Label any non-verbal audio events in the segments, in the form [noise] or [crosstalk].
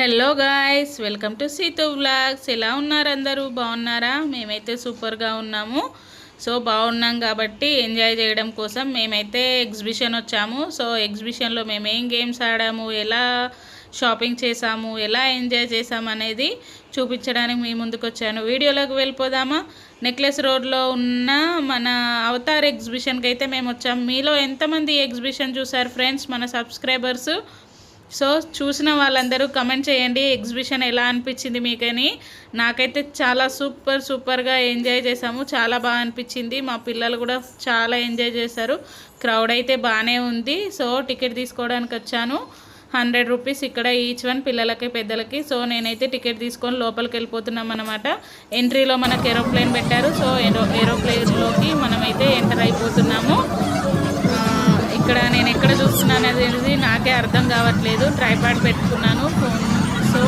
Hello guys welcome to Seethu vlogs. ఎలా ఉన్నారు అందరూ? బాగున్నారా? మేమైతే సూపర్గా ఉన్నాము. సో బాగున్నాం కాబట్టి ఎంజాయ్ చేయడం కోసం మేమైతే ఎగ్జిబిషన్ వచ్చాము. సో ఎగ్జిబిషన్లో మేము ఏం గేమ్స్ ఆడాము? ఎలా షాపింగ్ చేసాము? ఎలా ఎంజాయ్ చేసాము అనేది చూపించడానికి మీ ముందుకు వచ్చాను. వీడియోలోకి వెళ్ళిపోదామా? నెక్లెస్ రోడ్లో ఉన్న మన అవతార్ ఎగ్జిబిషన్కి అయితే మేము వచ్చాము మీలో ఎంతమంది ఎగ్జిబిషన్ చూసారు ఫ్రెండ్స్? మన సబ్స్క్రైబర్స్ సో చూసిన వాళ్ళందరూ కమెంట్ చేయండి. ఎగ్జిబిషన్ ఎలా అనిపించింది మీకని? నాకైతే చాలా సూపర్ సూపర్గా ఎంజాయ్ చేసాము చాలా బాగా అనిపించింది. మా పిల్లలు కూడా చాలా ఎంజాయ్ చేశారు. క్రౌడ్ అయితే బాగానే ఉంది. సో టికెట్ తీసుకోవడానికి వచ్చాను. హండ్రెడ్ రూపీస్ ఇక్కడ ఈచ్ వన్ పిల్లలకి పెద్దలకి. సో నేనైతే టికెట్ తీసుకొని లోపలికి వెళ్ళిపోతున్నాం అనమాట ఎంట్రీలో మనకు ఏరోప్లేన్ పెట్టారు. సో ఏరో ఏరోప్లేన్లోకి మనమైతే ఎంటర్ అయిపోతున్నాము. ఇక్కడ నేను ఎక్కడ చూస్తున్నాను అనేది నాకే అర్థం కావట్లేదు. ట్రైపాడ్ పెట్టుకున్నాను ఫోన్. సో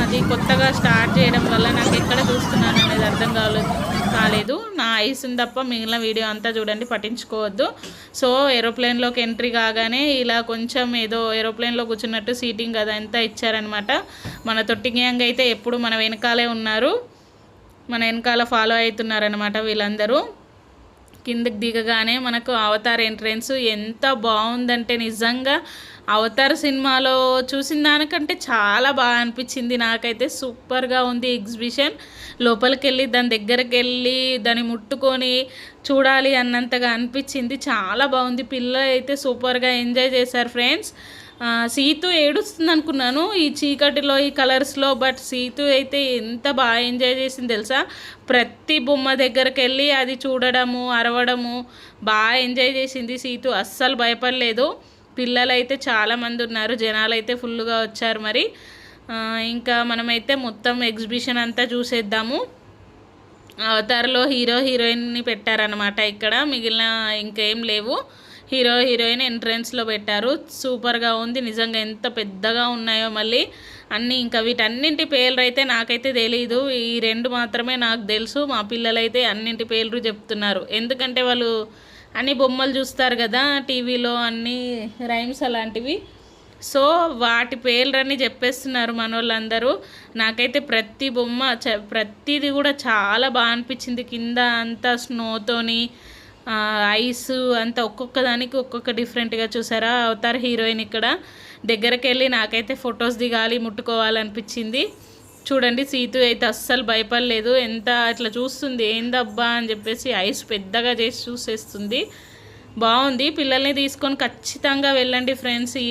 అది కొత్తగా స్టార్ట్ చేయడం వల్ల నాకు ఎక్కడ చూస్తున్నాను అనేది అర్థం కాలేదు కాలేదు. నా ఐస్ని తప్ప మిగిలిన వీడియో అంతా చూడండి పట్టించుకోవద్దు. సో ఏరోప్లేన్లోకి ఎంట్రీ కాగానే ఇలా కొంచెం ఏదో ఏరోప్లేన్లో కూర్చున్నట్టు సీటింగ్ అదంతా ఇచ్చారనమాట. మన తొట్టి గ్యాంగ్ అయితే ఎప్పుడు మన వెనకాలే ఉన్నారు. మన వెనకాల ఫాలో అవుతున్నారనమాట వీళ్ళందరూ. కిందకి దిగగానే మనకు అవతార్ ఎంట్రెన్స్ ఎంత బాగుందంటే నిజంగా అవతార్ సినిమాలో చూసిన దానికంటే చాలా బాగా అనిపించింది. నాకైతే సూపర్గా ఉంది ఎగ్జిబిషన్. లోపలికి వెళ్ళి దాని దగ్గరికి వెళ్ళి దాన్ని ముట్టుకొని చూడాలి అన్నంతగా అనిపించింది. చాలా బాగుంది. పిల్లలు అయితే సూపర్గా ఎంజాయ్ చేశారు ఫ్రెండ్స్. సీతు ఏడుస్తుంది అనుకున్నాను ఈ చీకటిలో ఈ కలర్స్లో బట్ సీతు అయితే ఎంత బాగా ఎంజాయ్ చేసింది తెలుసా? ప్రతి బొమ్మ దగ్గరికి వెళ్ళి అది చూడడము అరవడము బాగా ఎంజాయ్ చేసింది సీతు. అస్సలు భయపడలేదు. పిల్లలైతే చాలామంది ఉన్నారు. జనాలు అయితే ఫుల్గా వచ్చారు మరి. ఇంకా మనమైతే మొత్తం ఎగ్జిబిషన్ అంతా చూసేద్దాము. అవతార్లో హీరో హీరోయిన్ని పెట్టారనమాట ఇక్కడ. మిగిలిన ఇంకేం లేవు. హీరో హీరోయిన్ ఎంట్రెన్స్లో పెట్టారు. సూపర్గా ఉంది. నిజంగా ఎంత పెద్దగా ఉన్నాయో మళ్ళీ అన్నీ ఇంకా వీటన్నింటి పేర్లు అయితే నాకైతే తెలియదు ఈ రెండు మాత్రమే నాకు తెలుసు. మా పిల్లలైతే అన్నింటి పేర్లు చెప్తున్నారు. ఎందుకంటే వాళ్ళు అన్ని బొమ్మలు చూస్తారు కదా టీవీలో అన్ని రైమ్స్ అలాంటివి. సో వాటి పేర్లన్నీ చెప్పేస్తున్నారు మన వాళ్ళందరూ నాకైతే ప్రతి బొమ్మ చ ప్రతిది కూడా చాలా బాగా అనిపించింది. కింద అంతా స్నోతోని ఐస్ అంతా ఒక్కొక్క దానికి ఒక్కొక్క డిఫరెంట్గా చూసారా? అవతార్ హీరోయిన్ ఇక్కడ దగ్గరికి వెళ్ళి నాకైతే ఫొటోస్ దిగాలి ముట్టుకోవాలనిపించింది. చూడండి సీతు అయితే అస్సలు భయపడలేదు. ఎంత అట్లా చూస్తుంది ఏందబ్బా అని చెప్పేసి ఐస్ పెద్దగా చేసి చూసేస్తుంది. బాగుంది. పిల్లల్ని తీసుకొని ఖచ్చితంగా వెళ్ళండి ఫ్రెండ్స్. ఈ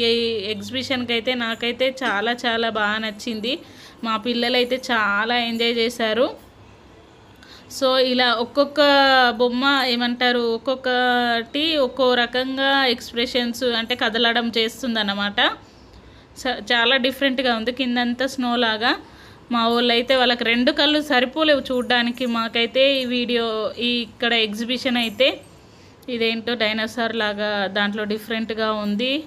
ఎగ్జిబిషన్కి అయితే నాకైతే చాలా చాలా బాగా నచ్చింది. మా పిల్లలైతే చాలా ఎంజాయ్ చేశారు. సో ఇలా ఒక్కొక్క బొమ్మ ఏమంటారు ఒక్కొక్కటి ఒక్కో రకంగా ఎక్స్ప్రెషన్స్ అంటే కదలడం చేస్తుందన్నమాట. స- చాలా డిఫరెంట్గా ఉంది. కిందంతా స్నో లాగా. మా వాళ్ళు అయితే వాళ్ళకి రెండు కళ్ళు సరిపోలేవు చూడడానికి. మాకైతే ఈ వీడియో ఈ ఇక్కడ ఎగ్జిబిషన్ అయితే ఇదేంటో డైనోసార్ లాగా దాంట్లో డిఫరెంట్గా ఉంది.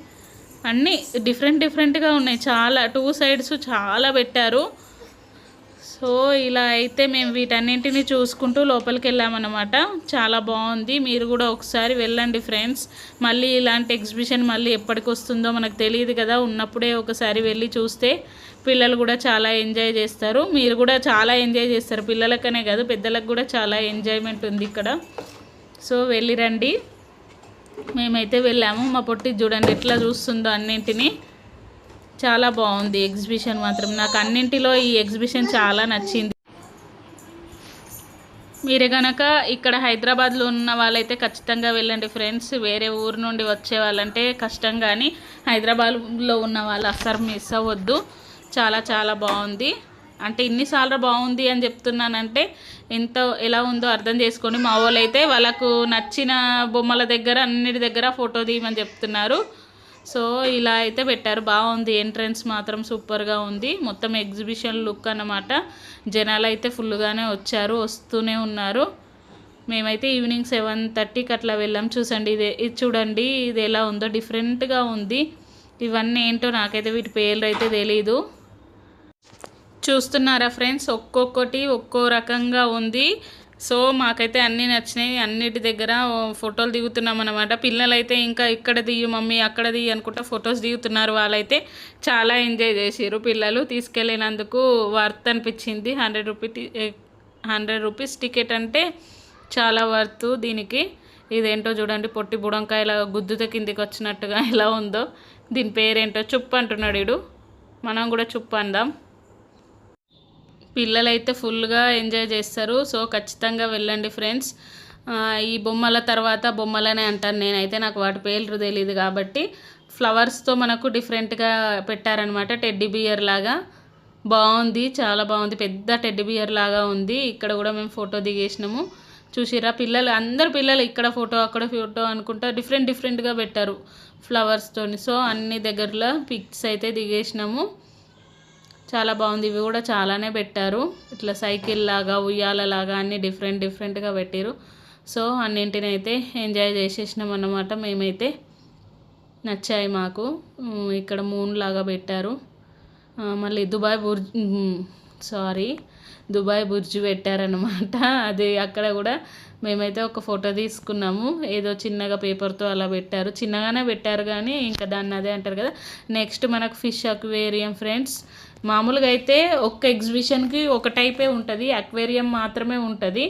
అన్నీ డిఫరెంట్ డిఫరెంట్గా ఉన్నాయి. చాలా టూ సైడ్స్ చాలా పెట్టారు. సో ఇలా అయితే మేము వీటన్నింటిని చూసుకుంటూ లోపలికి వెళ్ళామన్నమాట చాలా బాగుంది. మీరు కూడా ఒకసారి వెళ్ళండి ఫ్రెండ్స్. మళ్ళీ ఇలాంటి ఎగ్జిబిషన్ మళ్ళీ ఎప్పటికి వస్తుందో మనకు తెలియదు కదా. ఉన్నప్పుడే ఒకసారి వెళ్ళి చూస్తే పిల్లలు కూడా చాలా ఎంజాయ్ చేస్తారు. మీరు కూడా చాలా ఎంజాయ్ చేస్తారు. పిల్లలకనే కాదు పెద్దలకు కూడా చాలా ఎంజాయ్మెంట్ ఉంది ఇక్కడ. సో వెళ్ళిరండి మేమైతే వెళ్ళాము. మా పొట్టి చూడండి ఎట్లా చూస్తుందో అన్నింటినీ. చాలా బాగుంది ఎగ్జిబిషన్ మాత్రం. నాకు అన్నింటిలో ఈ ఎగ్జిబిషన్ చాలా నచ్చింది. మీరు గనక ఇక్కడ హైదరాబాద్లో ఉన్న వాళ్ళైతే ఖచ్చితంగా వెళ్ళండి ఫ్రెండ్స్. వేరే ఊరు నుండి వచ్చే వాళ్ళంటే కష్టం కానీ హైదరాబాద్లో ఉన్న వాళ్ళు అస్సలు మిస్ అవ్వద్దు. చాలా చాలా బాగుంది. అంటే ఇన్నిసార్లు బాగుంది అని చెప్తున్నానంటే ఎంత ఎలా ఉందో అర్థం చేసుకొని మా వాళ్ళు అయితే వాళ్ళకు నచ్చిన బొమ్మల దగ్గర అన్నిటి దగ్గర ఫోటో తీయమని చెప్తున్నారు. సో ఇలా అయితే పెట్టారు. బాగుంది. ఎంట్రన్స్ మాత్రం సూపర్గా ఉంది. మొత్తం ఎగ్జిబిషన్ లుక్ అన్నమాట. జనాలు అయితే ఫుల్గానే వచ్చారు వస్తూనే ఉన్నారు. మేమైతే ఈవినింగ్ సెవెన్ థర్టీకి అట్లా వెళ్ళాం. చూసండి ఇది ఇది చూడండి ఇది ఎలా ఉందో డిఫరెంట్గా ఉంది. ఇవన్నీ ఏంటో నాకైతే వీటి పేర్లు అయితే తెలీదు. చూస్తున్నారా ఫ్రెండ్స్? ఒక్కొక్కటి ఒక్కో రకంగా ఉంది. సో మాకైతే అన్నీ నచ్చినాయి. అన్నిటి దగ్గర ఫోటోలు దిగుతున్నాం అనమాట పిల్లలైతే ఇంకా ఇక్కడ దిగు మమ్మీ అక్కడ దిగి అనుకుంటా ఫొటోస్ దిగుతున్నారు. వాళ్ళైతే చాలా ఎంజాయ్ చేసారు పిల్లలు. తీసుకెళ్ళినందుకు వర్త్ అనిపించింది. Hundred rupee hundred rupees ticket అంటే చాలా వర్త్ దీనికి. ఇదేంటో చూడండి పొట్టి బుడంకాయల గుద్దుతో కిందికి వచ్చినట్టుగా ఎలా ఉందో. దీని పేరేంటో చుప్పు అంటున్నాడు ఇడు మనం కూడా చుప్పు అందాం. పిల్లలైతే ఫుల్గా ఎంజాయ్ చేస్తారు. సో ఖచ్చితంగా వెళ్ళండి ఫ్రెండ్స్. ఈ బొమ్మల తర్వాత బొమ్మలనే అంటాను నేనైతే. నాకు వాటి పేర్లు తెలియదు కాబట్టి ఫ్లవర్స్తో మనకు డిఫరెంట్గా పెట్టారనమాట. టెడ్డీ బియర్ లాగా. బాగుంది చాలా బాగుంది. పెద్ద టెడ్డీ బియర్ లాగా ఉంది. ఇక్కడ కూడా మేము ఫోటో దిగేసినాము. చూసిరా పిల్లలు అందరు పిల్లలు ఇక్కడ ఫోటో అక్కడ ఫోటో అనుకుంటా డిఫరెంట్ డిఫరెంట్గా పెట్టారు ఫ్లవర్స్తోని. సో అన్ని దగ్గరలో పిక్స్ అయితే దిగేసినాము. చాలా బాగుంది. ఇవి కూడా చాలానే పెట్టారు. ఇట్లా సైకిల్ లాగా ఉయ్యాల లాగా అన్ని డిఫరెంట్ డిఫరెంట్గా పెట్టారు. సో అన్నింటిని అయితే ఎంజాయ్ చేసేసినాం అన్నమాట. మేమైతే నచ్చాయి మాకు. ఇక్కడ మూన్ లాగా పెట్టారు. మళ్ళీ Dubai Burj sorry Dubai Burj పెట్టారనమాట [laughs] అది అక్కడ కూడా మేమైతే ఒక ఫోటో తీసుకున్నాము. ఏదో చిన్నగా పేపర్తో అలా పెట్టారు. చిన్నగానే పెట్టారు కానీ ఇంకా దాన్ని అదే అంటారు కదా. నెక్స్ట్ మనకు ఫిష్ అక్వేరియం ఫ్రెండ్స్ మామూలుగా అయితే ఒక్క ఎగ్జిబిషన్కి ఒక టైపే ఉంటుంది అక్వేరియం మాత్రమే ఉంటుంది.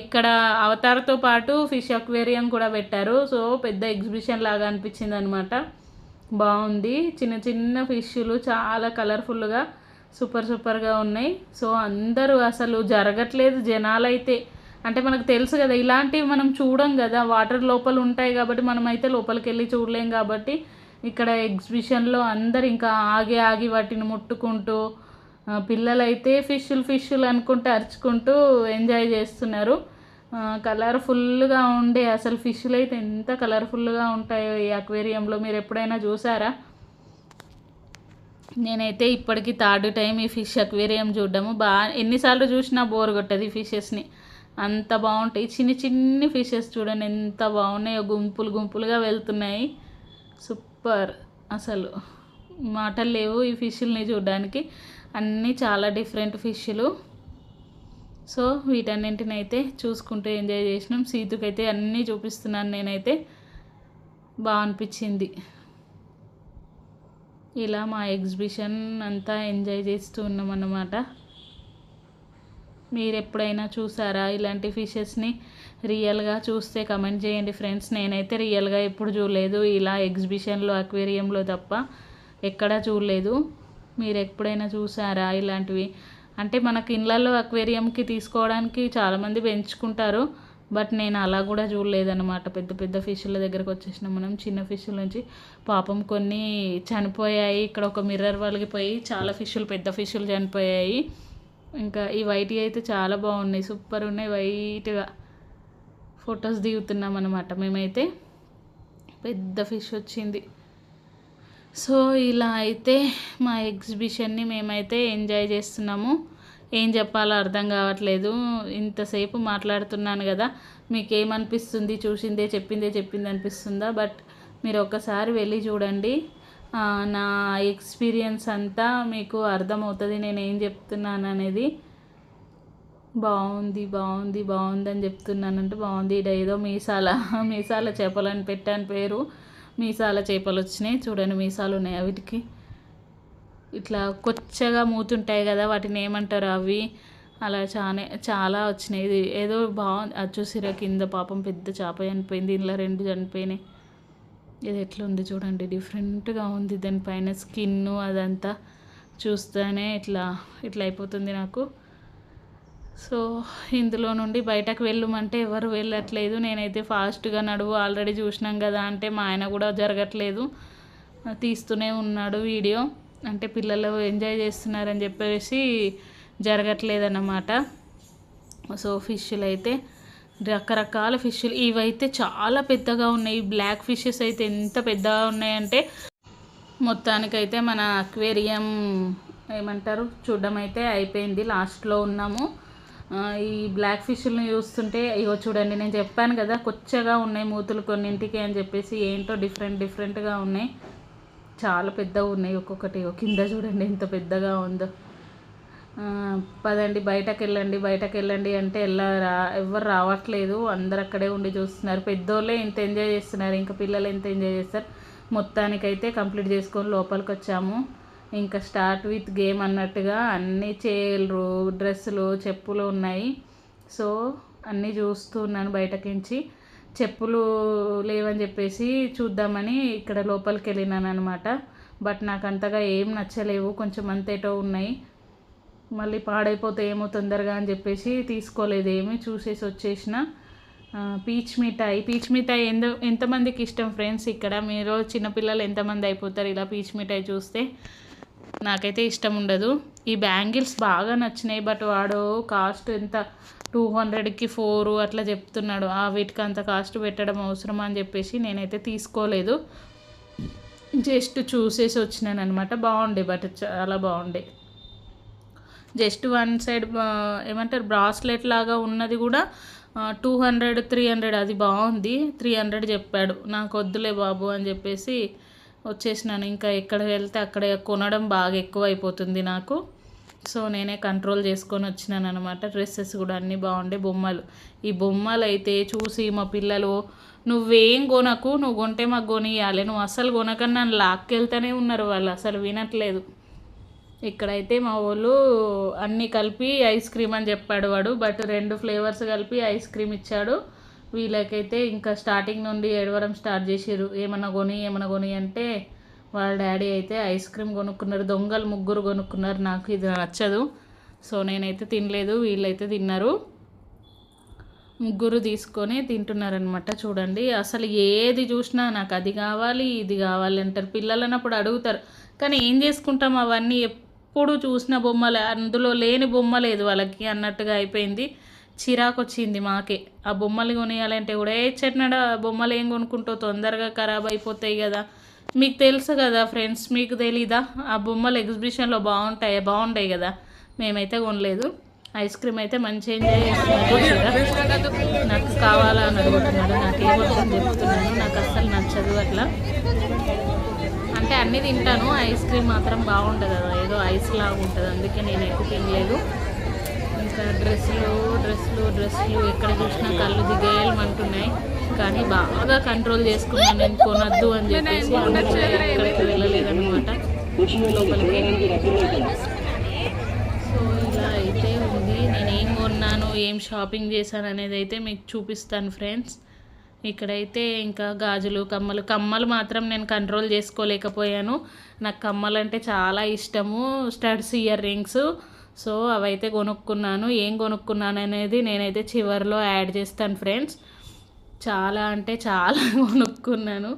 ఇక్కడ అవతార్తో పాటు ఫిష్ అక్వేరియం కూడా పెట్టారు. సో పెద్ద ఎగ్జిబిషన్ లాగా అనిపించింది అనమాట బాగుంది. చిన్న చిన్న ఫిష్లు చాలా కలర్ఫుల్గా సూపర్ సూపర్గా ఉన్నాయి. సో అందరూ అసలు జరగట్లేదు జనాలైతే. అంటే మనకు తెలుసు కదా ఇలాంటివి మనం చూడం కదా వాటర్ లోపల ఉంటాయి కాబట్టి మనం అయితే లోపలికి వెళ్ళి చూడలేం కాబట్టి ఇక్కడ ఎగ్జిబిషన్లో అందరు ఇంకా ఆగి ఆగి వాటిని ముట్టుకుంటూ పిల్లలైతే ఫిష్లు ఫిష్లు అనుకుంటూ అరుచుకుంటూ ఎంజాయ్ చేస్తున్నారు. కలర్ఫుల్గా ఉండే అసలు ఫిష్లు అయితే ఎంత కలర్ఫుల్గా ఉంటాయో ఈ అక్వేరియంలో మీరు ఎప్పుడైనా చూసారా? నేనైతే ఇప్పటికీ థర్డ్ టైం ఈ ఫిష్ అక్వేరియం చూడడము. బాగా ఎన్నిసార్లు చూసినా బోర్ కొట్టదు ఈ ఫిషెస్ని. అంత బాగుంటాయి. చిన్ని చిన్ని ఫిషెస్ చూడండి ఎంత బాగున్నాయో గుంపులు గుంపులుగా వెళ్తున్నాయి. సూపర్. అసలు మాటలు లేవు ఈ ఫిష్ల్ని చూడడానికి. అన్నీ చాలా డిఫరెంట్ ఫిష్లు. సో వీటన్నింటిని అయితే చూసుకుంటూ ఎంజాయ్ చేసినాం. సీతుకైతే అన్నీ చూపిస్తున్నాను నేనైతే. బాగా అనిపించింది ఇలా మా ఎగ్జిబిషన్ అంతా ఎంజాయ్ చేస్తూ ఉన్నాం అన్నమాట మీరు ఎప్పుడైనా చూసారా ఇలాంటి ఫిషెస్ని? రియల్గా చూస్తే కమెంట్ చేయండి ఫ్రెండ్స్. నేనైతే రియల్గా ఎప్పుడు చూడలేదు. ఇలా ఎగ్జిబిషన్లో అక్వేరియంలో తప్ప ఎక్కడా చూడలేదు. మీరు ఎప్పుడైనా చూసారా ఇలాంటివి? అంటే మనకి ఇళ్ళల్లో అక్వేరియంకి తీసుకోవడానికి చాలామంది పెంచుకుంటారు. బట్ నేను అలా కూడా చూడలేదన్నమాట. పెద్ద పెద్ద ఫిష్ల దగ్గరకు వచ్చేసినాం మనం చిన్న ఫిష్ల నుంచి. పాపం కొన్ని చనిపోయాయి. ఇక్కడ ఒక మిర్రర్ వలిగిపోయి చాలా ఫిష్లు పెద్ద ఫిష్లు చనిపోయాయి. ఇంకా ఈ వైట్వి అయితే చాలా బాగున్నాయి సూపర్ ఉన్నాయి. వైట్గా ఫొటోస్ దిగుతున్నాం అనమాట మేమైతే. పెద్ద ఫిష్ వచ్చింది. సో ఇలా అయితే మా ఎగ్జిబిషన్ని మేమైతే ఎంజాయ్ చేస్తున్నాము. ఏం చెప్పాలో అర్థం కావట్లేదు. ఇంతసేపు మాట్లాడుతున్నాను కదా మీకు ఏమనిపిస్తుంది చూసిందే చెప్పిందే చెప్పింది అనిపిస్తుందా బట్ మీరు ఒక్కసారి వెళ్ళి చూడండి. నా ఎక్స్పీరియన్స్ అంతా మీకు అర్థమవుతుంది నేను ఏం చెప్తున్నాను అనేది బాగుంది బాగుంది బాగుంది అని చెప్తున్నానంటే బాగుంది ఇది ఏదో మీసాల [laughs] మీసాల చేపలని పెట్టాను పేరు. మీసాల చేపలు వచ్చినాయి. చూడండి మీసాలు ఉన్నాయి వీటికి. ఇట్లా కొచ్చగా మూతుంటాయి కదా వాటిని ఏమంటారు అవి? అలా చాలా చాలా వచ్చినాయి. ఇది ఏదో బాగుంది అది చూసిరా కింద పాపం పెద్ద చేప చనిపోయింది. ఇందులో రెండు చనిపోయినాయి. ఇది ఎట్లా ఉంది చూడండి డిఫరెంట్గా ఉంది. దానిపైన స్కిన్ అదంతా చూస్తేనే ఇట్లా ఇట్లా అయిపోతుంది నాకు. సో ఇందులో నుండి బయటకు వెళ్ళమంటే ఎవరు వెళ్ళట్లేదు. నేనైతే ఫాస్ట్గా నడువు ఆల్రెడీ చూసినాం కదా అంటే మా ఆయన కూడా జరగట్లేదు. తీస్తూనే ఉన్నాడు వీడియో. అంటే పిల్లలు ఎంజాయ్ చేస్తున్నారని చెప్పేసి జరగట్లేదన్నమాట. సో ఫిష్లు అయితే రకరకాల ఫిష్లు. ఇవైతే చాలా పెద్దగా ఉన్నాయి. బ్లాక్ ఫిషెస్ అయితే ఎంత పెద్దగా ఉన్నాయంటే మొత్తానికైతే మన అక్వేరియం ఏమంటారు చూడడం అయితే అయిపోయింది. లాస్ట్లో ఉన్నాము. ఈ బ్లాక్ ఫిష్లను చూస్తుంటే ఇగో చూడండి నేను చెప్పాను కదా కొచ్చగా ఉన్నాయి మూతులు కొన్నింటికి అని చెప్పేసి ఏంటో డిఫరెంట్ డిఫరెంట్గా ఉన్నాయి. చాలా పెద్దగా ఉన్నాయి ఒక్కొక్కటి. కింద చూడండి ఎంత పెద్దగా ఉందో. పదండి బయటకు వెళ్ళండి బయటకు వెళ్ళండి అంటే వెళ్ళరా ఎవరు రావట్లేదు. అందరు అక్కడే ఉండి చూస్తున్నారు. పెద్దోళ్ళే ఇంత ఎంజాయ్ చేస్తున్నారు. ఇంకా పిల్లలు ఎంత ఎంజాయ్ చేస్తారు? మొత్తానికైతే కంప్లీట్ చేసుకొని లోపలికి వచ్చాము ఇంకా స్టార్ట్ విత్ గేమ్ అన్నట్టుగా అన్ని చీరలు డ్రెస్సులు చెప్పులు ఉన్నాయి. సో అన్నీ చూస్తున్నాను బయటకించి. చెప్పులు లేవని చెప్పేసి చూద్దామని ఇక్కడ లోపలికి వెళ్ళినాను అనమాట బట్ నాకు అంతగా ఏం నచ్చలేవు. కొంచెం అంతేటో ఉన్నాయి. మళ్ళీ పాడైపోతే ఏమో తొందరగా అని చెప్పేసి తీసుకోలేదు ఏమి చూసేసి వచ్చేసిన. పీచ్ మిఠాయి పీచ్ మిఠాయి ఎంత ఎంతమందికి ఇష్టం ఫ్రెండ్స్ ఇక్కడ? మీరు చిన్నపిల్లలు ఎంతమంది అయిపోతారు ఇలా పీచ్ మిఠాయి చూస్తే? నాకైతే ఇష్టం ఉండదు. ఈ బ్యాంగిల్స్ బాగా నచ్చినాయి బట్ వాడు కాస్ట్ ఎంత? టూ హండ్రెడ్కి ఫోర్ అట్లా చెప్తున్నాడు. ఆ వీటికి అంత కాస్ట్ పెట్టడం అవసరమా అని చెప్పేసి నేనైతే తీసుకోలేదు. జస్ట్ చూసేసి వచ్చినాను అనమాట బాగుండే బట్ చాలా బాగుండే. జస్ట్ వన్ సైడ్ ఏమంటారు బ్రాస్లెట్ లాగా ఉన్నది కూడా టూ హండ్రెడ్ త్రీ హండ్రెడ్ అది బాగుంది. త్రీ హండ్రెడ్ చెప్పాడు. నాకు వద్దులే బాబు అని చెప్పేసి వచ్చేసినాను. ఇంకా ఎక్కడ వెళ్తే అక్కడ కొనడం బాగా ఎక్కువ అయిపోతుంది నాకు. సో నేనే కంట్రోల్ చేసుకొని వచ్చినాను అనమాట డ్రెస్సెస్ కూడా అన్నీ బాగుండే బొమ్మలు. ఈ బొమ్మలు అయితే చూసి మా పిల్లలు నువ్వేం కొనకు నువ్వు కొంటే మాకు కొనియాలి నువ్వు అసలు కొనకన్నా నన్ను లాక్కెళ్తూనే ఉన్నారు వాళ్ళు. అసలు వినట్లేదు. ఇక్కడైతే మా వాళ్ళు అన్నీ కలిపి ఐస్ క్రీమ్ అని చెప్పాడు వాడు బట్ రెండు ఫ్లేవర్స్ కలిపి ఐస్ క్రీమ్ ఇచ్చాడు. వీళ్ళకైతే ఇంకా స్టార్టింగ్ నుండి ఏడవరం స్టార్ట్ చేసిర్రు. ఏమన్నా కొని ఏమన్నా కొని అంటే వాళ్ళ డాడీ అయితే ఐస్ క్రీమ్ కొనుక్కున్నారు. దొంగలు ముగ్గురు కొనుక్కున్నారు. నాకు ఇది నచ్చదు. సో నేనైతే తినలేదు. వీళ్ళైతే తిన్నారు. ముగ్గురు తీసుకొని తింటున్నారనమాట చూడండి అసలు ఏది చూసినా నాకు అది కావాలి ఇది కావాలి అంటారు. పిల్లలు అన్నప్పుడు అడుగుతారు. కానీ ఏం చేసుకుంటాం? అవన్నీ ఎప్పుడు చూసిన బొమ్మలే అందులో లేని బొమ్మ లేదు వాళ్ళకి అన్నట్టుగా అయిపోయింది. చిరాకు వచ్చింది మాకే. ఆ బొమ్మలు కొనియాలంటే కూడా ఏ చెట్నడ బొమ్మలు ఏం కొనుక్కుంటావు? తొందరగా ఖరాబ్ అయిపోతాయి కదా. మీకు తెలుసు కదా ఫ్రెండ్స్ మీకు తెలీదా? ఆ బొమ్మలు ఎగ్జిబిషన్లో బాగుంటాయి? బాగుంటాయి కదా. మేమైతే కొనలేదు. ఐస్ క్రీమ్ అయితే మంచి ఎంజాయ్ చేస్తున్నాడు నాకు కావాలా అని అడుగుతున్నాడు. నాకు ఏమో చెప్తున్నాను నాకు అస్సలు నచ్చదు అట్లా. అంటే అన్నీ తింటాను. ఐస్ క్రీమ్ మాత్రం బాగుంటుంది కదా. ఏదో ఐస్ లాగా ఉంటుంది. అందుకే నేనైతే తినలేదు. ఇంకా డ్రెస్సులు డ్రెస్సులు డ్రెస్సులు ఎక్కడ చూసినా కళ్ళు దిగేయమంటున్నాయి. కానీ బాగా కంట్రోల్ చేసుకున్నాను. నేను కొనొద్దు అని చెప్పేసి ఎక్కడికి వెళ్ళలేదన్నమాట. లోపలికి సో ఇలా అయితే ఉంది. నేను ఏం కొన్నాను? ఏం షాపింగ్ చేశాను అనేది అయితే మీకు చూపిస్తాను ఫ్రెండ్స్. ఇక్కడైతే ఇంకా గాజులు కమ్మలు కమ్మలు మాత్రం నేను కంట్రోల్ చేసుకోలేకపోయాను. నాకు కమ్మలు అంటే చాలా ఇష్టము స్టడ్స్ ఇయర్ రింగ్స్ సో అవైతే కొనుక్కున్నాను. ఏం కొనుక్కున్నాను అనేది నేనైతే చివరిలో యాడ్ చేస్తాను ఫ్రెండ్స్ చాలా అంటే చాలా [laughs] కొనుక్కున్నాను.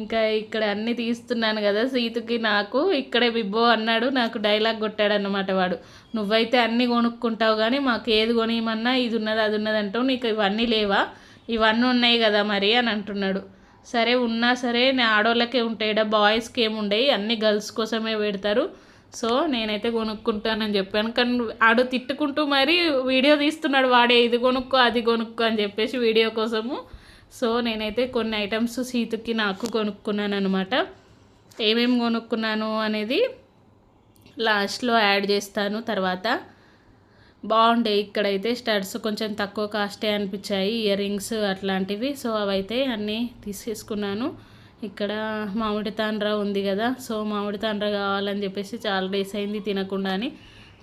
ఇంకా ఇక్కడ అన్నీ తీస్తున్నాను కదా సీతుకి నాకు. ఇక్కడే బిబ్బో అన్నాడు నాకు డైలాగ్ కొట్టాడు అన్నమాట వాడు. నువ్వైతే అన్నీ కొనుక్కుంటావు కానీ మాకు ఏది కొనియమన్నా ఇది ఉన్నది అది ఉన్నది అంటావు. నీకు ఇవన్నీ లేవా? ఇవన్నీ ఉన్నాయి కదా మరి అని అంటున్నాడు. సరే ఉన్నా సరే నేను ఆడోళ్ళకే ఉంటాయి ఇక్కడ బాయ్స్కి ఏముండయి అన్ని గర్ల్స్ కోసమే పెడతారు. సో నేనైతే కొనుక్కుంటానని చెప్పాను. కానీ ఆడు తిట్టుకుంటూ మరి వీడియో తీస్తున్నాడు వాడే ఇది కొనుక్కో అది కొనుక్కో అని చెప్పేసి వీడియో కోసము. సో నేనైతే కొన్ని ఐటమ్స్ సీతుకి నాకు కొనుక్కున్నాను అనమాట ఏమేమి కొనుక్కున్నాను అనేది లాస్ట్లో యాడ్ చేస్తాను తర్వాత. బాగుండే ఇక్కడైతే స్టడ్స్ కొంచెం తక్కువ కాస్టే అనిపించాయి ఇయర్ రింగ్స్ అట్లాంటివి. సో అవైతే అన్నీ తీసేసుకున్నాను. ఇక్కడ మామిడి తాండ్ర ఉంది కదా సో మామిడి తాండ్ర కావాలని చెప్పేసి చాలా డేస్ అయింది తినకుండా అని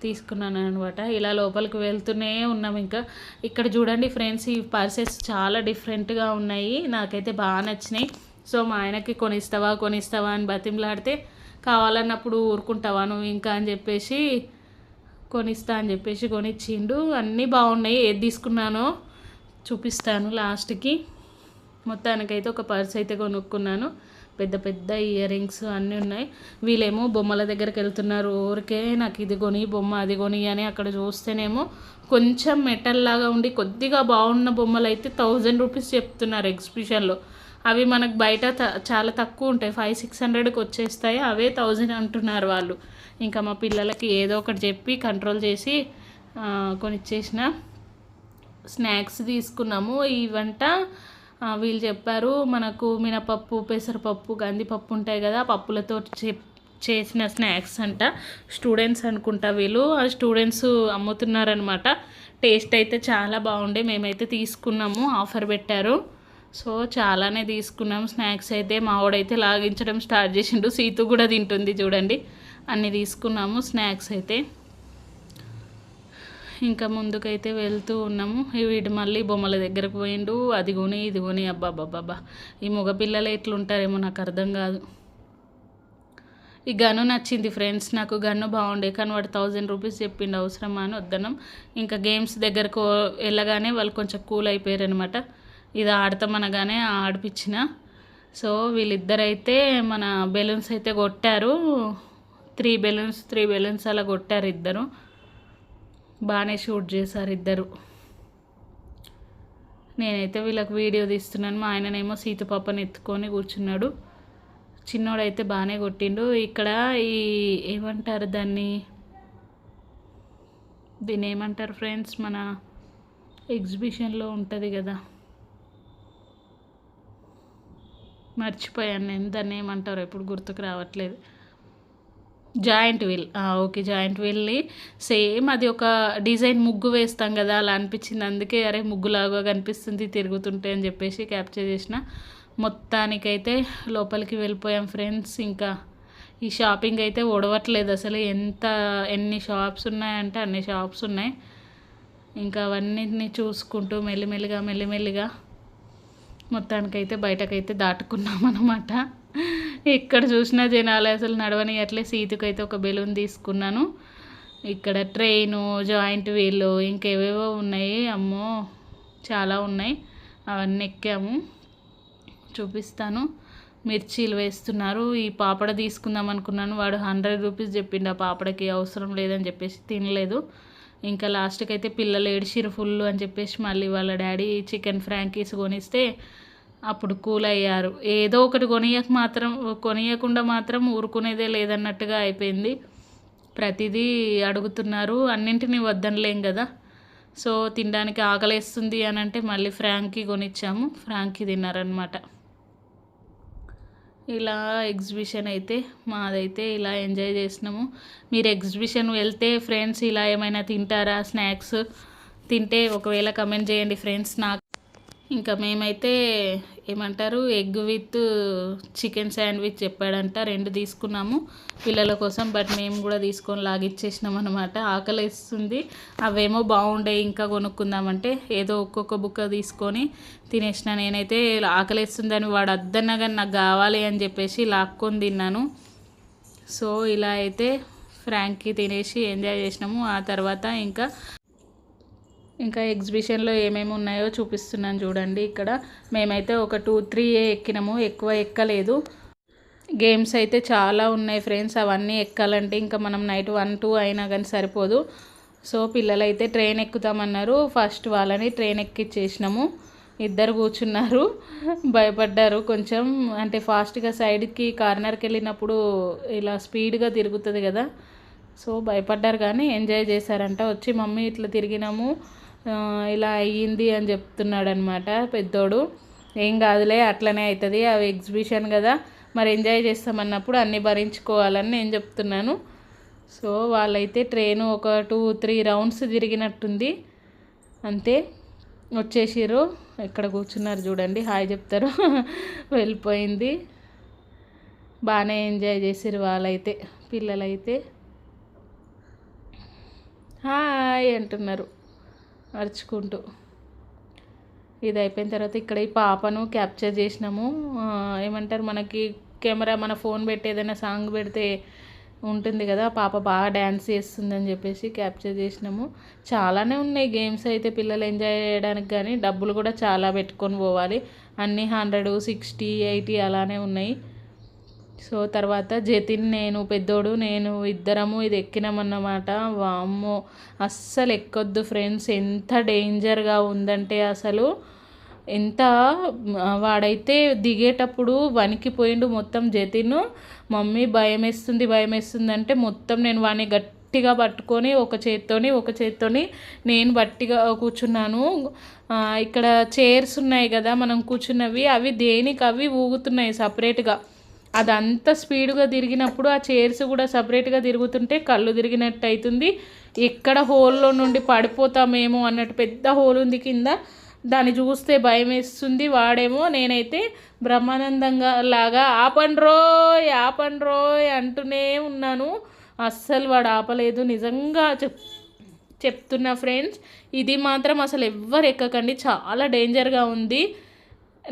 తీసుకున్నాను అనమాట ఇలా లోపలికి వెళ్తూనే ఉన్నాం ఇంకా. ఇక్కడ చూడండి ఫ్రెండ్స్ ఈ పర్సెస్ చాలా డిఫరెంట్గా ఉన్నాయి. నాకైతే బాగా నచ్చినాయి. సో మా ఆయనకి కొనిస్తావా కొనిస్తావా అని బతిమలాడితే కావాలన్నప్పుడు ఊరుకుంటావా నువ్వు ఇంకా అని చెప్పేసి కొనిస్తా అని చెప్పేసి కొనిచ్చిండు. అన్నీ బాగున్నాయి. ఏది తీసుకున్నానో చూపిస్తాను లాస్ట్కి. మొత్తానికైతే ఒక పర్స్ అయితే కొనుక్కున్నాను. పెద్ద పెద్ద ఇయర్ రింగ్స్ అన్నీ ఉన్నాయి. వీళ్ళేమో బొమ్మల దగ్గరికి వెళ్తున్నారు. ఊరికే నాకు ఇది కొని బొమ్మ అది కొని అని అక్కడ చూస్తేనేమో కొంచెం మెటల్ లాగా ఉండి కొద్దిగా బాగున్న బొమ్మలు అయితే థౌజండ్ రూపీస్ చెప్తున్నారు ఎగ్జిబిషన్లో. అవి మనకు బయట త- చాలా తక్కువ ఉంటాయి. ఫైవ్ సిక్స్ హండ్రెడ్కి వచ్చేస్తాయి. అవే థౌజండ్ అంటున్నారు వాళ్ళు. ఇంకా మా పిల్లలకి ఏదో ఒకటి చెప్పి కంట్రోల్ చేసి కొనిచ్చేసిన స్నాక్స్ తీసుకున్నాము. ఈ వంట వీళ్ళు చెప్పారు మనకు మినపప్పు పెసరపప్పు కందిపప్పు ఉంటాయి కదా ఆ పప్పులతో చే చేసిన స్నాక్స్ అంట. స్టూడెంట్స్ అనుకుంటా వీళ్ళు. ఆ స్టూడెంట్స్ అమ్ముతున్నారనమాట టేస్ట్ అయితే చాలా బాగుండే. మేమైతే తీసుకున్నాము. ఆఫర్ పెట్టారు. సో చాలానే తీసుకున్నాం. స్నాక్స్ అయితే మావాడైతే లాగించడం స్టార్ట్ చేసిండు. సీతు కూడా తింటుంది చూడండి. అన్నీ తీసుకున్నాము స్నాక్స్ అయితే. ఇంకా ముందుకైతే వెళ్తూ ఉన్నాము. వీడు మళ్ళీ బొమ్మల దగ్గరకు పోయిండు. అది కొని ఇది కొని అబ్బాబ్బాబ్బా ఈ మగపిల్లలు ఎట్లుంటారేమో నాకు అర్థం కాదు. ఈ గన్ను నచ్చింది ఫ్రెండ్స్. నాకు గన్ను బాగుండే కానీ వాడు థౌజండ్ రూపీస్ చెప్పిండు అవసరమా అని వద్దనం. ఇంకా గేమ్స్ దగ్గరకు వెళ్ళగానే వాళ్ళు కొంచెం కూల్ అయిపోయారు అనమాట ఇది ఆడతామనగానే ఆడిపించిన. సో వీళ్ళిద్దరైతే మన బెలూన్స్ అయితే కొట్టారు. త్రీ బెలూన్స్ త్రీ బెలూన్స్ అలా కొట్టారు ఇద్దరు. బాగానే షూట్ చేశారు ఇద్దరు. నేనైతే వీళ్ళకి వీడియో తీస్తున్నాను. మా ఆయననేమో సీతపాపని ఎత్తుకొని కూర్చున్నాడు. చిన్నోడైతే బాగానే కొట్టిండు. ఇక్కడ ఈ ఏమంటారు దాన్ని? దీన్ని ఏమంటారు ఫ్రెండ్స్? మన ఎగ్జిబిషన్లో ఉంటుంది కదా. మర్చిపోయాను నేను. దాన్ని ఏమంటారు ఇప్పుడు గుర్తుకు రావట్లేదు. జాయింట్ వీల్ ఓకే జాయింట్ వీల్ని సేమ్ అది ఒక డిజైన్ ముగ్గు వేస్తాం కదా అలా అనిపించింది. అందుకే అరే ముగ్గులాగా కనిపిస్తుంది తిరుగుతుంటే అని చెప్పేసి క్యాప్చర్ చేసిన. మొత్తానికైతే లోపలికి వెళ్ళిపోయాం ఫ్రెండ్స్. ఇంకా ఈ షాపింగ్ అయితే ఓడవట్లేదు అసలు. ఎంత ఎన్ని షాప్స్ ఉన్నాయంటే అన్ని షాప్స్ ఉన్నాయి. ఇంకా అవన్నిటిని చూసుకుంటూ మెల్లిమెల్లిగా మెల్లిమెల్లిగా మొత్తానికైతే బయటకైతే దాటుకున్నాం అనమాట ఎక్కడ చూసినా జనాలు అసలు నడవని అట్లే సీతుకైతే ఒక బెలూన్ తీసుకున్నాను. ఇక్కడ ట్రైను జాయింట్ వీలు ఇంకేవేవో ఉన్నాయి. అమ్మో చాలా ఉన్నాయి. అవన్నీ ఎక్కాము. చూపిస్తాను. మిర్చీలు వేస్తున్నారు. ఈ పాపడ తీసుకుందాం అనుకున్నాను. వాడు హండ్రెడ్ రూపీస్ చెప్పిండు. ఆ పాపడకి అవసరం లేదని చెప్పేసి తినలేదు. ఇంకా లాస్ట్కి అయితే పిల్లలు ఏడిచిరు ఫుల్ అని చెప్పేసి మళ్ళీ వాళ్ళ డాడీ చికెన్ ఫ్రాంకీస్ కొనిస్తే అప్పుడు కూల్ అయ్యారు ఏదో ఒకటి కొనియక మాత్రం కొనియకుండా మాత్రం ఊరుకునేదే లేదన్నట్టుగా అయిపోయింది. ప్రతిదీ అడుగుతున్నారు అన్నింటినీ వద్దనలేం కదా. సో తినడానికి ఆకలేస్తుంది అని అంటే మళ్ళీ ఫ్రాంకీ కొనిచ్చాము. ఫ్రాంకీ తిన్నారనమాట ఇలా ఎగ్జిబిషన్ అయితే మాదైతే ఇలా ఎంజాయ్ చేసినాము. మీరు ఎగ్జిబిషన్ వెళ్తే ఫ్రెండ్స్ ఇలా ఏమైనా తింటారా? స్నాక్స్ తింటే ఒకవేళ కమెంట్ చేయండి ఫ్రెండ్స్. నాకు ఇంకా మేమైతే ఏమంటారు ఎగ్ విత్ చికెన్ శాండ్విచ్ చెప్పాడంట. రెండు తీసుకున్నాము పిల్లల కోసం బట్ మేము కూడా తీసుకొని లాగిచ్చేసినాం అనమాట ఆకలి వేస్తుంది అవేమో బాగుండే ఇంకా కొనుక్కుందామంటే ఏదో ఒక్కొక్క బుక్క తీసుకొని తినేసిన. నేనైతే ఆకలి వేస్తుందని వాడు అద్దన్నా కానీ నాకు కావాలి అని చెప్పేసి లాక్కొని తిన్నాను. సో ఇలా అయితే ఫ్రాంక్కి తినేసి ఎంజాయ్ చేసినాము. ఆ తర్వాత ఇంకా ఇంకా ఎగ్జిబిషన్లో ఏమేమి ఉన్నాయో చూపిస్తున్నాను చూడండి ఇక్కడ. మేమైతే ఒక టూ త్రీ ఏ ఎక్కినాము. ఎక్కువ ఎక్కలేదు. గేమ్స్ అయితే చాలా ఉన్నాయి ఫ్రెండ్స్. అవన్నీ ఎక్కాలంటే ఇంకా మనం నైట్ వన్ టూ అయినా కానీ సరిపోదు. సో పిల్లలైతే ట్రైన్ ఎక్కుతామన్నారు ఫస్ట్ వాళ్ళని ట్రైన్ ఎక్కిచ్చేసినాము. ఇద్దరు కూర్చున్నారు. [laughs] భయపడ్డారు కొంచెం. అంటే ఫాస్ట్గా సైడ్కి కార్నర్కి వెళ్ళినప్పుడు ఇలా స్పీడ్గా తిరుగుతుంది కదా. సో భయపడ్డారు కానీ ఎంజాయ్ చేశారంట. వచ్చి మమ్మీ ఇట్లా తిరిగినాము. ఇలా అయ్యింది అని చెప్తున్నాడు అనమాట పెద్దోడు. ఏం కాదులే అట్లనే అవుతుంది అవి ఎగ్జిబిషన్ కదా మరి ఎంజాయ్ చేస్తామన్నప్పుడు అన్నీ భరించుకోవాలని నేను చెప్తున్నాను. సో వాళ్ళైతే ట్రైన్ ఒక టూ త్రీ రౌండ్స్ తిరిగినట్టుంది. అంతే వచ్చేసిర్రు. ఎక్కడ కూర్చున్నారు చూడండి హాయ్ చెప్తారు. [laughs] వెళ్ళిపోయింది. బాగానే ఎంజాయ్ చేసిరు వాళ్ళైతే పిల్లలైతే. హాయ్ అంటున్నారు. అరుచుకుంటూ. ఇది అయిపోయిన తర్వాత ఇక్కడ ఈ పాపను క్యాప్చర్ చేసినాము. ఏమంటారు మనకి కెమెరా మన ఫోన్ పెట్టి ఏదైనా సాంగ్ పెడితే ఉంటుంది కదా పాప బాగా డ్యాన్స్ చేస్తుందని చెప్పేసి క్యాప్చర్ చేసినాము. చాలానే ఉన్నాయి గేమ్స్ అయితే పిల్లలు ఎంజాయ్ చేయడానికి కానీ డబ్బులు కూడా చాలా పెట్టుకొని పోవాలి. అన్నీ హండ్రెడ్ సిక్స్టీ ఎయిటీ అలానే ఉన్నాయి. సో తర్వాత జతిన్ నేను పెద్దోడు నేను ఇద్దరము ఇది ఎక్కినామన్నమాట. వామ్మో అస్సలు ఎక్కొద్దు ఫ్రెండ్స్. ఎంత డేంజర్గా ఉందంటే అసలు. ఎంత వాడైతే దిగేటప్పుడు వణికిపోయిండు మొత్తం జతిన్. మమ్మీ భయం వేస్తుంది భయం వేస్తుంది అంటే మొత్తం నేను వాడిని గట్టిగా పట్టుకొని ఒక చేత్తోని ఒక చేత్తోని నేను బట్టిగా కూర్చున్నాను. ఇక్కడ చైర్స్ ఉన్నాయి కదా మనం కూర్చున్నవి అవి దేనికి అవి ఊగుతున్నాయి సపరేట్గా. అదంతా స్పీడ్గా తిరిగినప్పుడు ఆ చైర్స్ కూడా సపరేట్గా తిరుగుతుంటే కళ్ళు తిరిగినట్టు అవుతుంది ఎక్కడ హోల్లో నుండి పడిపోతామేమో అన్నట్టు పెద్ద హోల్ ఉంది కింద. దాన్ని చూస్తే భయం వేస్తుంది వాడేమో. నేనైతే బ్రహ్మానందంగా లాగా ఆపండ్రోయ్ ఆపండ్రోయ్ అంటూనే ఉన్నాను. అస్సలు వాడు ఆపలేదు. నిజంగా చెప్ చెప్తున్నా ఫ్రెండ్స్ ఇది మాత్రం అసలు ఎవ్వరు ఎక్కకండి. చాలా డేంజర్గా ఉంది.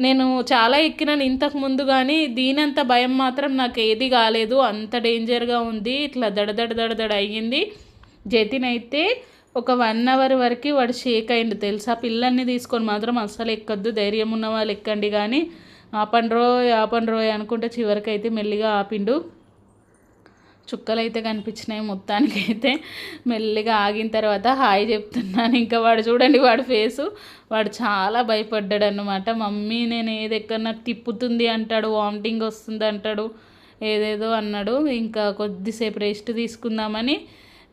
నేను చాలా ఎక్కినాను. ఇంతకు ముందు కానీ దీనంత భయం మాత్రం నాకు ఏది కాలేదు. అంత డేంజర్గా ఉంది. ఇట్లా దడదడ దడదడ అయ్యింది. జతిన్ అయితే ఒక వన్ అవర్ వరకు వాడు షేక్ అయిండు తెలుసా? పిల్లల్ని తీసుకొని మాత్రం అస్సలు ఎక్కద్దు. ధైర్యం ఉన్న వాళ్ళు ఎక్కండి కానీ ఆపండ్రోయ్ ఆపండ్రోయ్ అనుకుంటే చివరికి అయితే మెల్లిగా ఆపిండు. చుక్కలు అయితే కనిపించినాయి మొత్తానికి అయితే మెల్లిగా ఆగిన తర్వాత హాయ్ చెప్తున్నాను. ఇంకా వాడు చూడండి వాడి ఫేసు. వాడు చాలా భయపడ్డాడు అనమాట మమ్మీ నేను ఏది ఎక్కడ నాకు తిప్పుతుంది అంటాడు వామిటింగ్ వస్తుంది అంటాడు ఏదేదో అన్నాడు. ఇంకా కొద్దిసేపు రెస్ట్ తీసుకుందామని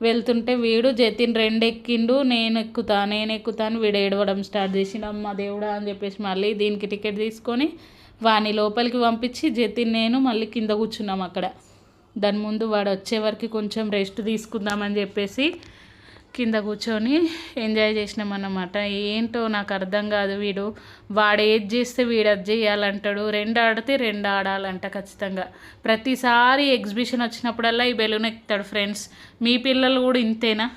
వెళ్తుంటే వీడు జతిన్ రెండు ఎక్కిండు నేను ఎక్కుతా నేను ఎక్కుతాను వీడు ఏడవడం స్టార్ట్ చేసిండు. అమ్మ దేవుడా అని చెప్పేసి మళ్ళీ దీనికి టికెట్ తీసుకొని వాని లోపలికి పంపించి జతిన్ నేను మళ్ళీ కింద కూర్చున్నాం అక్కడ. దాని ముందు వాడు వచ్చే వరకు కొంచెం రెస్ట్ తీసుకుందామని చెప్పేసి కింద కూర్చొని ఎంజాయ్ చేసినామన్నమాట ఏంటో నాకు అర్థం కాదు వీడు. వాడు ఏది చేస్తే వీడు అది చేయాలంటాడు. రెండు ఆడితే రెండు ఆడాలంట ఖచ్చితంగా. ప్రతిసారి ఎగ్జిబిషన్ వచ్చినప్పుడల్లా ఈ బెలూన్ ఎక్కుతాడు ఫ్రెండ్స్. మీ పిల్లలు కూడా ఇంతేనా?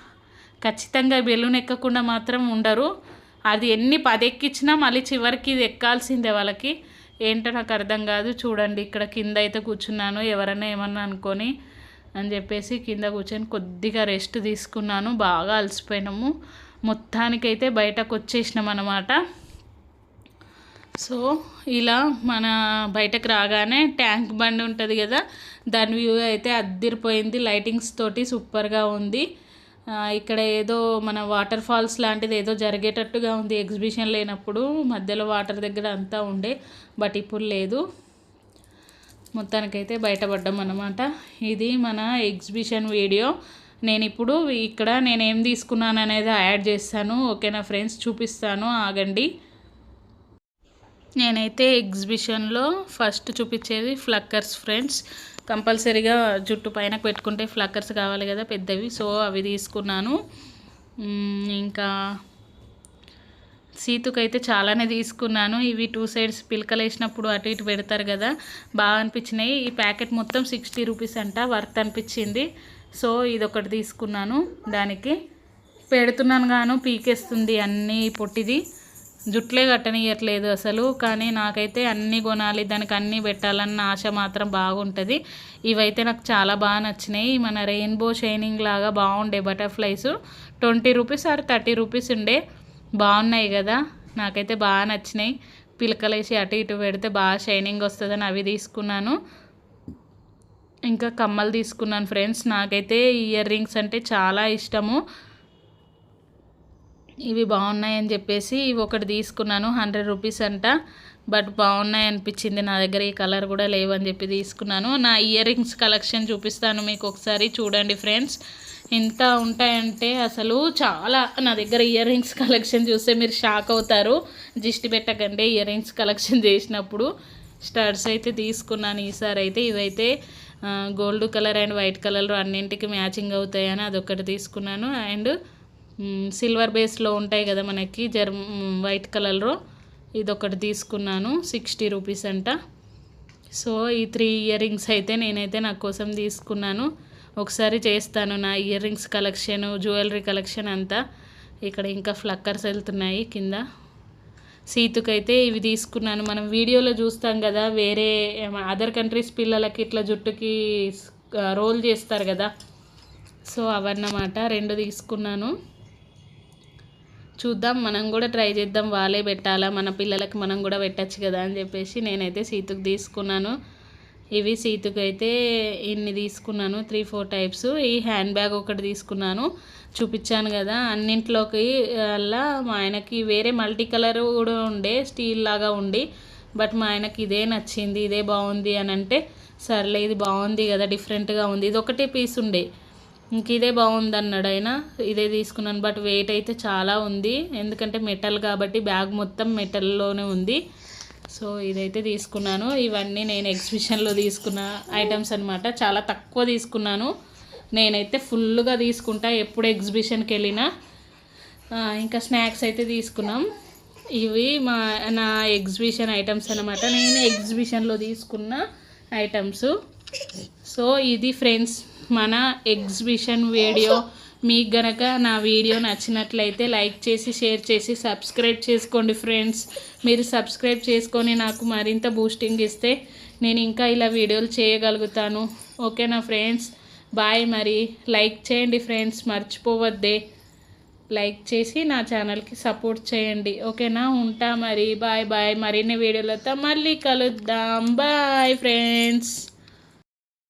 ఖచ్చితంగా బెలూన్ ఎక్కకుండా మాత్రం ఉండరు. అది ఎన్ని పది ఎక్కించినా మళ్ళీ చివరికి ఇది ఎక్కాల్సిందే వాళ్ళకి. ఏంటో నాకు అర్థం కాదు చూడండి ఇక్కడ కింద అయితే కూర్చున్నాను ఎవరైనా ఏమన్నా అనుకొని అని చెప్పేసి కింద కూర్చొని కొద్దిగా రెస్ట్ తీసుకున్నాను బాగా అలసిపోయినాము. మొత్తానికైతే బయటకు వచ్చేసినాం అనమాట సో ఇలా మన బయటకు రాగానే ట్యాంక్ బండి ఉంటుంది కదా దాని వ్యూ అయితే అద్దిరిపోయింది లైటింగ్స్ తోటి సూపర్గా ఉంది. ఇక్కడ ఏదో మన వాటర్ ఫాల్స్ లాంటిది ఏదో జరిగేటట్టుగా ఉంది ఎగ్జిబిషన్ లేనప్పుడు. మధ్యలో వాటర్ దగ్గర అంతా ఉండే బట్ ఇప్పుడు లేదు. మొత్తానికైతే బయటపడ్డాం అనమాట ఇది మన ఎగ్జిబిషన్ వీడియో. నేను ఇప్పుడు ఇక్కడ నేను ఏం తీసుకున్నాను అనేది యాడ్ చేస్తాను. ఓకేనా ఫ్రెండ్స్? చూపిస్తాను. ఆగండి. నేనైతే ఎగ్జిబిషన్లో ఫస్ట్ చూపించేది ఫ్లక్కర్స్ ఫ్రెండ్స్. కంపల్సరీగా జుట్టు పైన పెట్టుకుంటే ఫ్లక్కర్స్ కావాలి కదా పెద్దవి. సో అవి తీసుకున్నాను. ఇంకా సీతుకైతే చాలానే తీసుకున్నాను. ఇవి టూ సైడ్స్ పిలకలు వేసినప్పుడు అటు ఇటు పెడతారు కదా. బాగా అనిపించినాయి. ఈ ప్యాకెట్ మొత్తం సిక్స్టీ రూపీస్ అంట. వర్త్ అనిపించింది. సో ఇది ఒకటి తీసుకున్నాను దానికి. పెడుతున్నాను గాను పీకేస్తుంది అన్నీ పొట్టిది. జుట్లే కట్టనియట్లేదు అసలు కానీ నాకైతే అన్నీ కొనాలి దానికి అన్నీ పెట్టాలన్న ఆశ మాత్రం బాగుంటుంది. ఇవైతే నాకు చాలా బాగా నచ్చినాయి. మన రెయిన్బో షైనింగ్ లాగా బాగుండే butterflies. Twenty rupees or thirty rupees ఉండే. బాగున్నాయి కదా నాకైతే బాగా నచ్చినాయి. పిలకలేసి అటు ఇటు పెడితే బాగా షైనింగ్ వస్తుందని అవి తీసుకున్నాను. ఇంకా కమ్మలు తీసుకున్నాను ఫ్రెండ్స్. నాకైతే ఇయర్ రింగ్స్ అంటే చాలా ఇష్టము. ఇవి బాగున్నాయని చెప్పేసి ఇవి ఒకటి తీసుకున్నాను హండ్రెడ్ రూపీస్ అంట. బట్ బాగున్నాయి అనిపించింది నా దగ్గర ఈ కలర్ కూడా లేవని చెప్పి తీసుకున్నాను. నా ఇయర్ రింగ్స్ కలెక్షన్ చూపిస్తాను మీకు ఒకసారి చూడండి ఫ్రెండ్స్. ఎంత ఉంటాయంటే అసలు చాలా నా దగ్గర ఇయర్ రింగ్స్ [laughs] కలెక్షన్ చూస్తే మీరు షాక్ అవుతారు. దిష్టి పెట్టకండి ఇయర్ రింగ్స్ కలెక్షన్ చేసినప్పుడు. స్టడ్స్ అయితే తీసుకున్నాను ఈసారి అయితే ఇవైతే gold colour and white colour అన్నింటికి మ్యాచింగ్ అవుతాయని అదొకటి తీసుకున్నాను. అండ్ సిల్వర్ బేస్లో ఉంటాయి కదా మనకి జర్ వైట్ కలర్లో. ఇదొకటి తీసుకున్నాను సిక్స్టీ రూపీస్ అంట. సో ఈ త్రీ ఇయర్ రింగ్స్ అయితే నేనైతే నా కోసం తీసుకున్నాను. ఒకసారి చేస్తాను నా ear rings collection jewellery collection అంతా. ఇక్కడ ఇంకా ఫ్లక్కర్స్ వెళ్తున్నాయి కింద. సీతుకైతే ఇవి తీసుకున్నాను. మనం వీడియోలో చూస్తాం కదా వేరే అదర్ కంట్రీస్ పిల్లలకి ఇట్లా జుట్టుకి రోల్ చేస్తారు కదా. సో అవన్నమాట. రెండు తీసుకున్నాను. చూద్దాం మనం కూడా ట్రై చేద్దాం వాళ్ళే పెట్టాలా మన పిల్లలకి మనం కూడా పెట్టచ్చు కదా అని చెప్పేసి నేనైతే సీతుకు తీసుకున్నాను. ఇవి సీతుకు అయితే ఇన్ని తీసుకున్నాను త్రీ ఫోర్ టైప్స్ ఈ హ్యాండ్ బ్యాగ్ ఒకటి తీసుకున్నాను చూపించాను కదా. అన్నింట్లోకి అలా మా ఆయనకి వేరే మల్టీ కలర్ కూడా ఉండే స్టీల్ లాగా ఉండి బట్ మా ఆయనకి ఇదే నచ్చింది ఇదే బాగుంది అని అంటే సర్లే ఇది బాగుంది కదా డిఫరెంట్గా ఉంది. ఇది ఒకటే పీస్ ఉండే. ఇంక ఇదే బాగుంది అన్నాడు ఆయన. ఇదే తీసుకున్నాను బట్ వెయిట్ అయితే చాలా ఉంది. ఎందుకంటే మెటల్ కాబట్టి బ్యాగ్ మొత్తం మెటల్లోనే ఉంది. సో ఇదైతే తీసుకున్నాను. ఇవన్నీ నేను ఎగ్జిబిషన్లో తీసుకున్న ఐటమ్స్ అనమాట చాలా తక్కువ తీసుకున్నాను. నేనైతే ఫుల్గా తీసుకుంటా ఎప్పుడు ఎగ్జిబిషన్కి వెళ్ళినా. ఇంకా స్నాక్స్ అయితే తీసుకున్నాం. ఇవి మా నా ఎగ్జిబిషన్ ఐటమ్స్ అనమాట నేను ఎగ్జిబిషన్లో తీసుకున్న ఐటమ్స్ సో ఇది ఫ్రెండ్స్ మన ఎగ్జిబిషన్ వీడియో మీకు గనక నా వీడియో నచ్చినట్లయితే లైక్ చేసి షేర్ చేసి సబ్స్క్రైబ్ చేసుకోండి ఫ్రెండ్స్. మీరు సబ్స్క్రైబ్ చేసుకొని నాకు మరింత బూస్టింగ్ ఇస్తే నేను ఇంకా ఇలా వీడియోలు చేయగలుగుతాను. ఓకేనా ఫ్రెండ్స్? బాయ్ మరి. లైక్ చేయండి ఫ్రెండ్స్ మర్చిపోవద్దే. లైక్ చేసి నా ఛానల్కి సపోర్ట్ చేయండి. ఓకేనా? ఉంటా మరి. Bye bye. మరిన్ని వీడియోలతో మళ్ళీ కలుద్దాం. Bye friends.